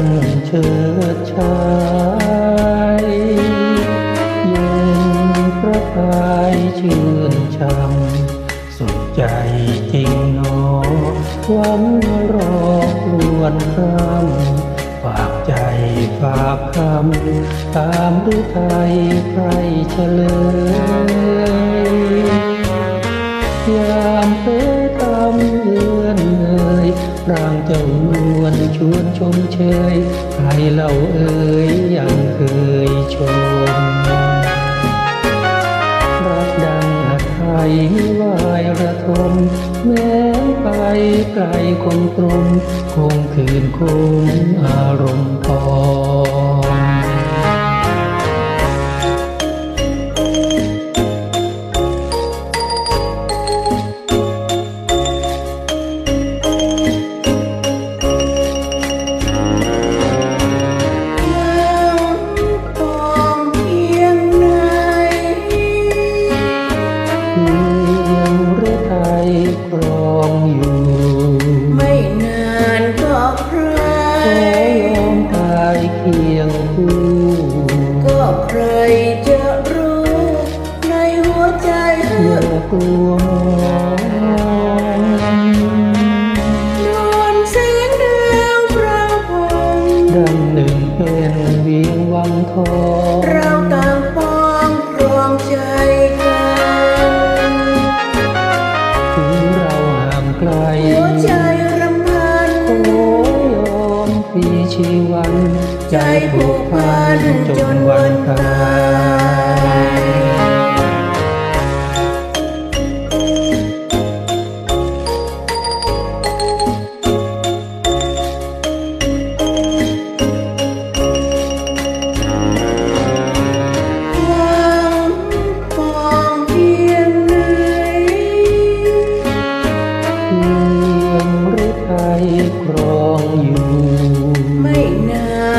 านเชิดชายเย็นพระพายชื่นช่ำสุดใจจริงหนอความรอกลวนคำฝากใจฝากคำตามฤทัยใครเฉลยยามเป็น ร่างเจ้านวลชวนชมเชยใครเล่าเอ่ยยังเคยชม รักดังหัดไทยไม่วายระทม แม้ไปไกลคงตรมคงคืนคงอารมณ์พอ ครองอยู่ ไม่นานก็ใครขอยอมตายเคียงคู่ก็ใครจะรู้ในหัวใจอย่ากลัวมองนอนเสียงดาวพระพงดังหนึ่งเป็นเวียงวังทอง ใจผูกพันจนวันตาย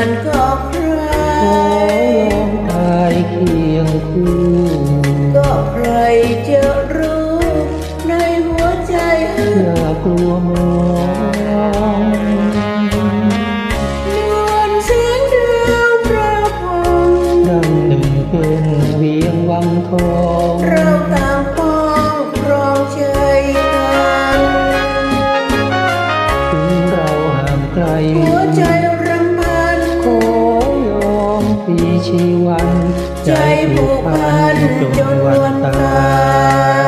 านก็ใครขอยอมตายเคียงคู่ก็ใครจะรู้ในหัวใจอย่ากลัวมองนวลเสียงดาวพระพงดังหนึ่งเป็นเวียงวังทอง ชีวัน ใจผูกพันจนวันตาย